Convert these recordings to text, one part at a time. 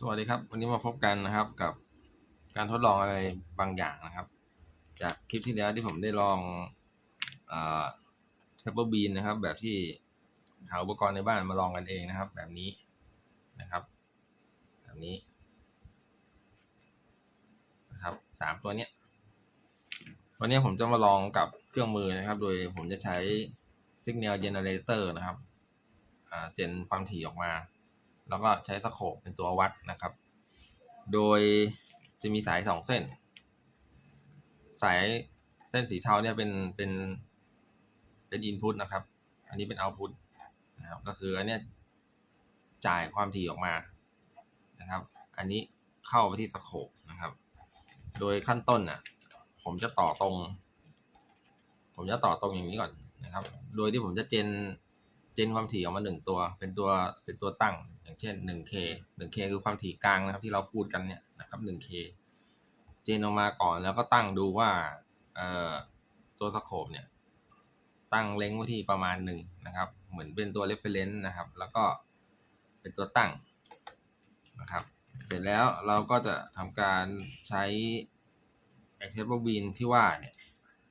สวัสดีครับ วันนี้มาพบกันนะครับกับการทดลองอะไรบางอย่างนะครับ จากคลิปที่แล้วที่ผมได้ลองเทปเปอร์บีนนะครับ แบบที่หาอุปกรณ์ในบ้านมาลองกันเองนะครับ แบบนี้นะครับ แบบนี้นะครับสามตัวเนี้ยวันนี้ผมจะมาลองกับเครื่องมือนะครับ โดยผมจะใช้ Signal Generator นะครับเจนความถี่ออกมา แล้วก็ใช้สโคปเป็นตัววัดนะครับ โดยจะมีสายสองเส้น สายเส้นสีเทาเนี่ยเป็นเป็นเป็นอินพุตนะครับ อันนี้เป็นเอาพุตนะครับ ก็คืออันเนี้ยจ่ายความถี่ออกมานะครับ อันนี้เข้าไปที่สโคปนะครับ โดยขั้นต้นน่ะผมจะต่อตรง ผมจะต่อตรงอย่างนี้ก่อนนะครับ โดยที่ผมจะเจน เจนความถี่ออกมาหนึ่งตัว เป็นตัวเป็นตัวตั้ง อย่างเช่น 1K 1K คือความถี่กลางนะครับ ที่เราพูดกันเนี่ยนะครับ 1K เจนออกมาก่อนแล้วก็ตั้งดูว่าเอ่อตัวสโคปเนี่ย ตั้งเล็งไว้ที่ประมาณหนึ่งนะครับ เหมือนเป็นตัว reference นะครับ แล้วก็เป็นตัวตั้งนะครับ เสร็จแล้วเราก็จะทำการใช้ไอเทปบินที่ว่าเนี่ย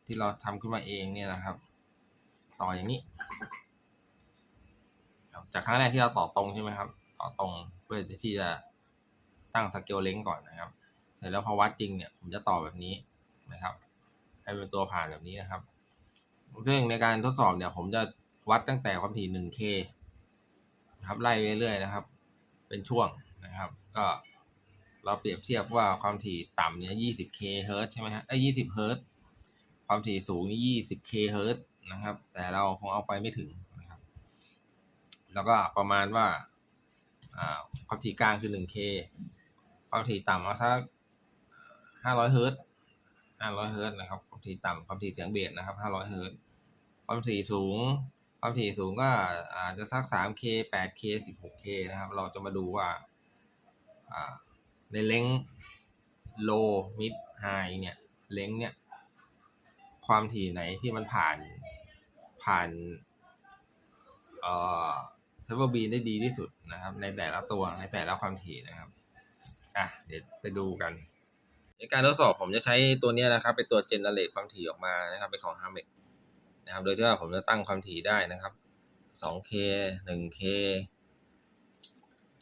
ที่เราทำขึ้นมาเองเนี่ยนะครับ ต่ออย่างนี้ จากครั้งแรกที่เราต่อตรงใช่ไหมครับ ต่อตรงเพื่อที่จะตั้งสเกลเล้งก่อนนะครับ เสร็จแล้วพอวัดจริงเนี่ยผมจะต่อแบบนี้นะครับ ให้เป็นตัวผ่านแบบนี้นะครับ ซึ่งในการทดสอบเนี่ย ผมจะวัดตั้งแต่ความถี่ 1K นะครับไล่ไปเรื่อยๆนะครับ เป็นช่วงนะครับ ก็เราเปรียบเทียบว่าความถี่ต่ำเนี่ย 20K เฮิร์ตใช่ไหมฮะไอ้20เฮิร์ตความถี่สูงนี่ 20K เฮิร์ตนะครับ แต่เราคงเอาไปไม่ถึง แล้วก็ประมาณว่าความถี่กลางคือ 1K ความถี่ต่ำเอาสัก500เฮิร์ต500เฮิร์ตนะครับ ความถี่ต่ำความถี่เสียงเบสนะครับ500เฮิร์ตความถี่สูง ความถี่สูงก็อาจจะสัก 3K 8K 16K นะครับ เราจะมาดูว่าอ่าในเล้ง low mid high เนี่ยเล้งเนี่ย ความถี่ไหนที่มันผ่านผ่านเอ่อ เซฟเวอร์บีได้ดีที่สุดนะครับ ในแต่ละตัวในแต่ละความถี่นะครับ อะเดี๋ยวไปดูกัน ในการทดสอบผมจะใช้ตัวนี้นะครับ เป็นตัวเจเนเรตความถี่ออกมานะครับ เป็นของ h a m e นะครับ โดยที่ว่าผมจะตั้งความถี่ได้นะครับ 2K 1K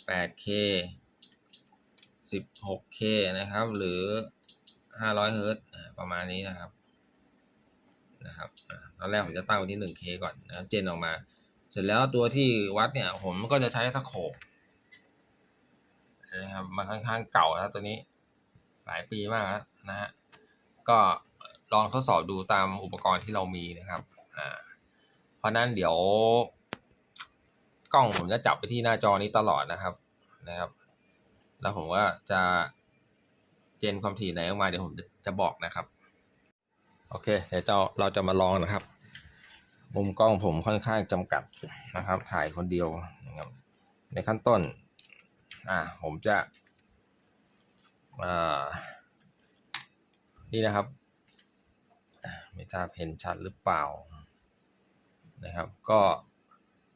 8K 16K นะครับ หรือ 500 เฮิร์ตซ์ประมาณนี้นะครับ นะครับ ตอนแรกผมจะตั้งไว้ที่ 1K ก่อนนะครับ เจนออกมา เสร็จแล้วตัวที่วัดเนี่ย ผมก็จะใช้สโคปนะครับมันค่อนข้างเก่าแล้วตัวนี้ หลายปีมากแล้วนะฮะก็ลองทดสอบดูตามอุปกรณ์ที่เรามีนะครับอ่าเพราะนั้นเดี๋ยว กล้องผมจะจับไปที่หน้าจอนี้ตลอดนะครับนะครับ แล้วผมว่าจะเจนความถี่ไหนออกมาเดี๋ยวผมจะจะบอกนะครับ โอเคเดี๋ยวเราจะมาลองนะครับ มุมกล้องผมค่อนข้างจำกัดนะครับ ถ่ายคนเดียวนะครับ ในขั้นต้น อ่าผมจะอ่านี่นะครับ ไม่ทราบเห็นชัดหรือเปล่านะครับ ก็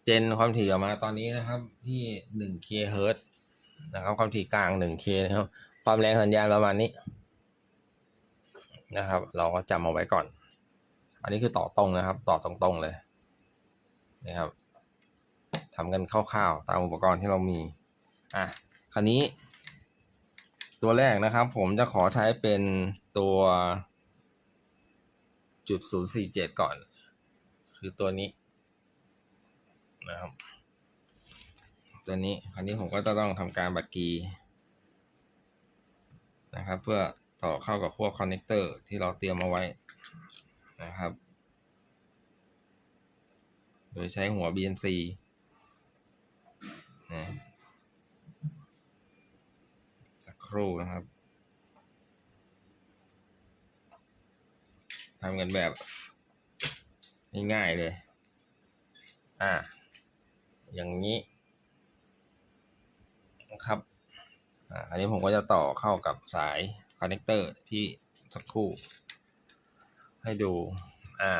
เจนความถี่ออกมาตอนนี้นะครับ ที่หนึ่งเคเฮิร์ตนะครับ ความถี่กลางหนึ่งเคนะครับ ความแรงสัญญาณประมาณนี้นะครับ เราก็จำเอาไว้ก่อน อันนี้คือต่อตรงนะครับ ต่อตรงๆเลยนะครับทำกันคร่าวๆตามอุปกรณ์ที่เรามีอะคราวนี้ ตัวแรกนะครับ ผมจะขอใช้เป็นตัวจุดศูนย์สี่เจ็ดก่อน คือตัวนี้นะครับ ตัวนี้คราวนี้ผมก็จะต้องทำการบัตรกีนะครับ เพื่อต่อเข้ากับพวกคอนเนคเตอร์ที่เราเตรียมเอาไว้นะครับ โดยใช้หัว BNC นะสักครู่นะครับทำกันแบบง่ายๆเลย อ่า อย่างนี้นะครับ อ่า อันนี้ผมก็จะต่อเข้ากับสายคอนเนคเตอร์ที่สักครู่ ให้ดู อ่า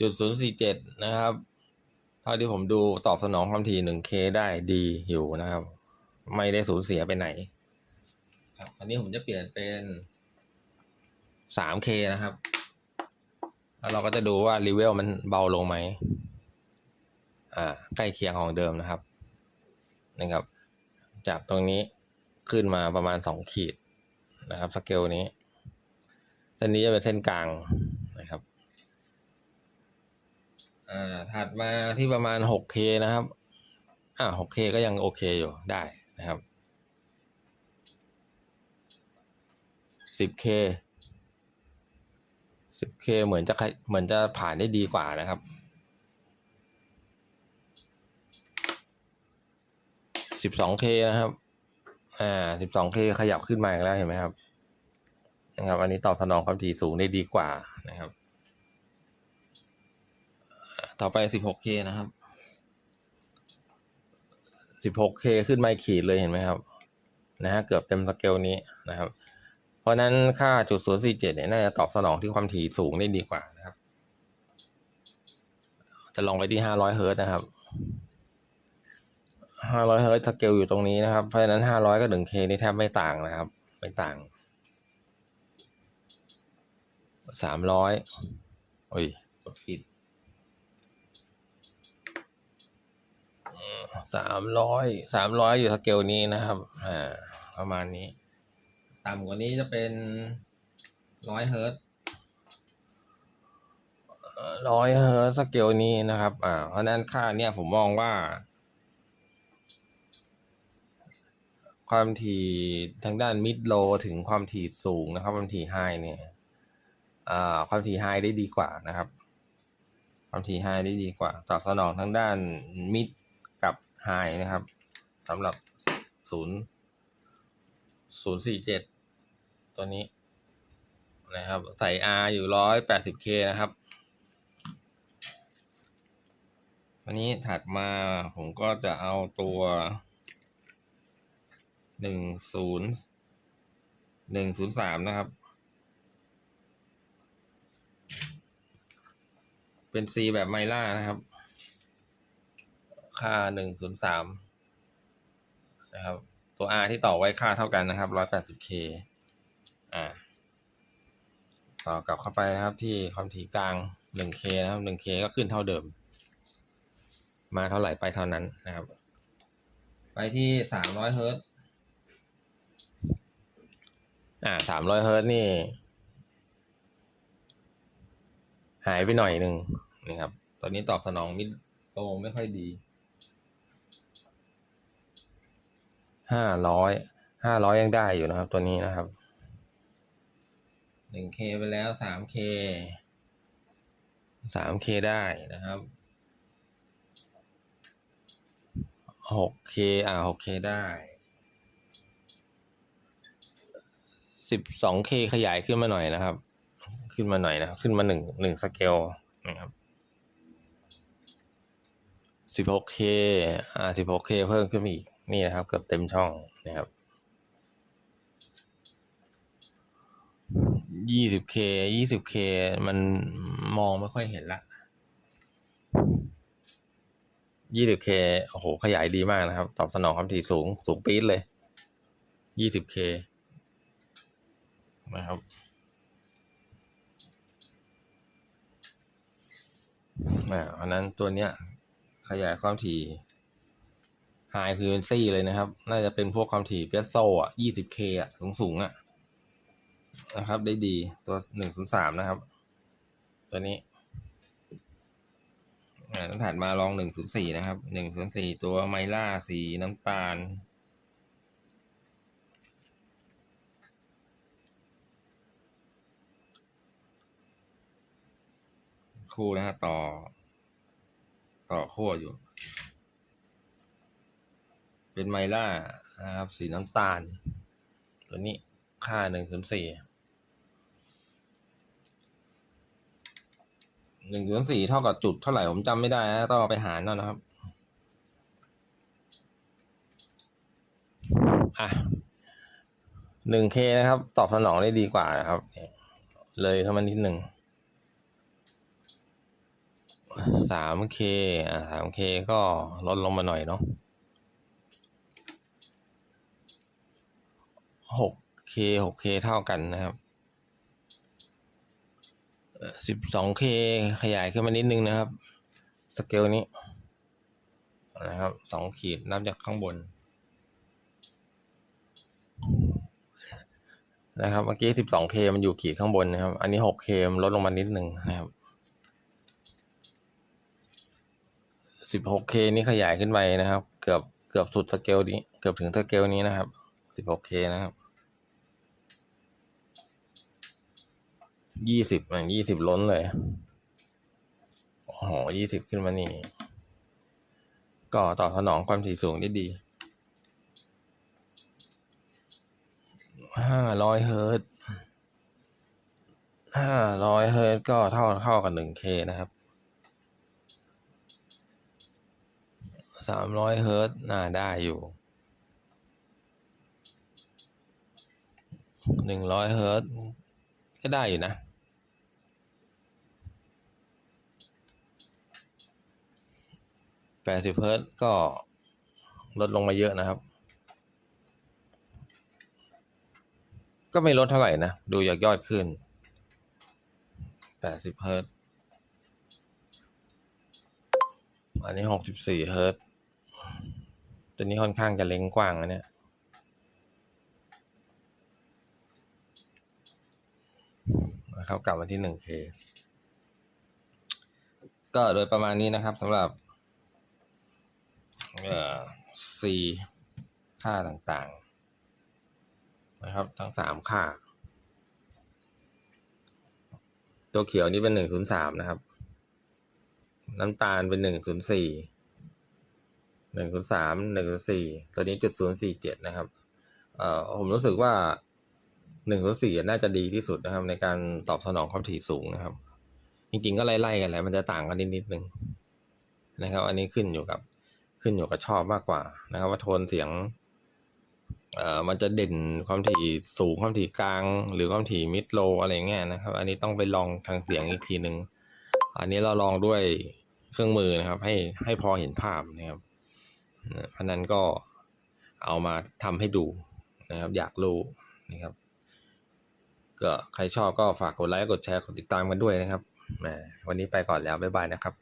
จุดศูนย์สี่เจ็ดนะครับ เท่าที่ผมดูตอบสนองความถี่ 1K ได้ดีอยู่นะครับ ไม่ได้สูญเสียไปไหน ครับอันนี้ผมจะเปลี่ยนเป็น 3K นะครับ แล้วเราก็จะดูว่ารีเวลมันเบาลงไหม อ่า ใกล้เคียงของเดิมนะครับ นะครับ จากตรงนี้ขึ้นมาประมาณสองขีดนะครับ สเกลนี้ เส้นนี้จะเป็นเส้นกลาง อ่าถัดมาที่ประมาณ 6K นะครับ อ่า 6K ก็ยังโอเคอยู่ได้นะครับ 10K 10K เหมือนจะใครเหมือนจะผ่านได้ดีกว่านะครับ 12K นะครับ อ่า 12K ขยับขึ้นมาอีกแล้วเห็นไหมครับ นะครับ อันนี้ตอบสนองความถี่สูงได้ดีกว่านะครับ ต่อไป 16K นะครับ 16K ขึ้นไมาอีกขีดเลยเห็นไหมครับ นะฮะเกือบเต็มสเกลนี้นะครับ เพราะนั้นค่าจุดศูนย์สี่เจ็ดเนี่ยน่าจะตอบสนองที่ความถี่สูงได้ดีกว่านะครับ จะลองไปที่ห้าร้อยเฮิร์ตนะครับห้าร้อยเฮิร์ตสเกลอยู่ตรงนี้นะครับ เพราะฉะนั้นห้าร้อยกับหนึ่งเคนี่แทบไม่ต่างนะครับ ไม่ต่างสามร้อยโอ้ยกดผิด สามร้อยสามร้อยอยู่สเกลนี้นะครับ อ่า ประมาณนี้ ต่ำกว่านี้จะเป็นร้อยเฮิร์ตร้อยเฮิร์ตสเกลนี้นะครับ อ่า เพราะนั้นค่าเนี่ยผมมองว่า ความถี่ทางด้านมิดโลถึงความถี่สูงนะครับ ความถี่ไฮเนี่ย อ่า ความถี่ไฮได้ดีกว่านะครับ ความถี่ไฮได้ดีกว่า ตอบสนองทางด้านมิด ไฮนะครับสำหรับศูนย์ศูนย์สี่เจ็ดตัวนี้นะครับใส่ R อยู่ร้อยแปดสิบ K นะครับอันนี้ถัดมาผมก็จะเอาตัวหนึ่งศูนย์หนึ่งศูนย์สามนะครับ เป็น C แบบไมล่านะครับ ค่าหนึ่งศูนย์สามนะครับ ตัว R ที่ต่อไว้ค่าเท่ากันนะครับร้อยแปดสิบ K อ่า ต่อกลับเข้าไปนะครับที่ความถี่กลางหนึ่ง K นะครับหนึ่ง K ก็ขึ้นเท่าเดิม มาเท่าไหร่ไปเท่านั้นนะครับ ไปที่สามร้อยเฮิร์ตอ่าสามร้อยเฮิร์ตนี่ หายไปหน่อยหนึ่งนะครับ ตอนนี้ตอบสนองมิดโตไม่ค่อยดี ห้าร้อยห้าร้อยยังได้อยู่นะครับ ตัวนี้นะครับหนึ่งเคไปแล้วสามเคสามเคได้นะครับหกเคอ่าหกเคได้สิบสองเคขยายขึ้นมาหน่อยนะครับ ขึ้นมาหน่อยนะครับ ขึ้นมาหนึ่งหนึ่งสเกลนะครับสิบหกเคอ่าสิบหกเคเพิ่มขึ้นมาอีก นี่นะครับเกือบเต็มช่องนะครับยี่สิบเคยี่สิบเคมันมองไม่ค่อยเห็นละยี่สิบเคโอ้โห ขยายดีมากนะครับ ตอบสนองความถี่สูง สูงปี๊ดเลยยี่สิบเคนะครับ อ่าเพราะนั้นตัวเนี้ย ขยายความถี่ ไฮคือเป็นซี่เลยนะครับ น่าจะเป็นพวกความถี่เปียโซอะ 20k อะ สูงสูงๆอะ นะครับ ได้ดีตัว 103 นะครับ ตัวนี้อ่าถัดมาลอง 104 นะครับ 104 ตัวไมล่าสีน้ำตาลคู่นะฮะต่อ ต่อขั้วอยู่ เป็นไมล่านะครับ สีน้ำตาล ตัวนี้ค่าหนึ่งถึงสี่หนึ่งถึงสี่เท่ากับจุดเท่าไหร่ผมจำไม่ได้นะต้องไปหารเอานะครับอะหนึ่งเคนะครับ ตอบสนองได้ดีกว่านะครับ เลยเข้ามานิดหนึ่งสามเคอ่าสามเคก็ลดลงมาหน่อยเนาะ 6K 6K เท่ากันนะครับ 12K ขยายขึ้นมานิดนึงนะครับ สเกลนี้นะครับสองขีดนับจากข้างบน นะครับเมื่อกี้ 12K มันอยู่ขีดข้างบนนะครับ อันนี้ 6K มันลดลงมานิดนึงนะครับ 16K นี่ขยายขึ้นไปนะครับ เกือบเกือบสุดสเกลนี้ เกือบถึงสเกลนี้นะครับ 16K นะครับ ยี่สิบอะยี่สิบล้นเลยโอ้โหยี่สิบขึ้นมานี่ก็ตอบสนองความถี่สูงได้ดีห้าร้อยเฮิร์ตห้าร้อยเฮิร์ตก็เท่าเท่ากับหนึ่งเคนะครับสามร้อยเฮิร์ตน่าได้อยู่หนึ่งร้อยเฮิร์ตก็ได้อยู่นะ แปดสิบเฮิร์ตก็ลดลงมาเยอะนะครับ ก็ไม่ลดเท่าไหร่นะ ดูจากยอดขึ้นแปดสิบเฮิร์ตอันนี้หกสิบสี่เฮิร์ตตัวนี้ค่อนข้างจะเล็งกว้างนะเนี่ยนะครับกลับมาที่หนึ่งเคก็โดยประมาณนี้นะครับสำหรับ เอ่อ C ค่าต่างๆ นะครับ ทั้งสามค่า ตัวเขียวนี่เป็นหนึ่งศูนย์สามนะครับ น้ำตาลเป็นหนึ่งศูนย์สี่หนึ่งศูนย์สามหนึ่งศูนย์สี่ตัวนี้จุดศูนย์สี่เจ็ดนะครับ เอ่อผมรู้สึกว่าหนึ่งศูนย์สี่น่าจะดีที่สุดนะครับ ในการตอบสนองความถี่สูงนะครับ จริงๆก็ไล่ๆกันแหละมันจะต่างกันนิดนิดนึงนะครับ อันนี้ขึ้นอยู่กับ ขึ้นอยู่กับชอบมากกว่านะครับ ว่าโทนเสียงเอ่อมันจะเด่นความถี่สูงความถี่กลาง หรือความถี่มิดโลอะไรเงี้ยนะครับ อันนี้ต้องไปลองทางเสียงอีกทีหนึ่งอันนี้เราลองด้วยเครื่องมือนะครับ ให้ให้พอเห็นภาพนะครับเพราะนั้นก็เอามาทำให้ดูนะครับ อยากรู้นะครับ ก็ใครชอบก็ฝากกดไลค์กดแชร์กดติดตามกันด้วยนะครับแหมวันนี้ไปก่อนแล้วบ๊ายบายนะครับ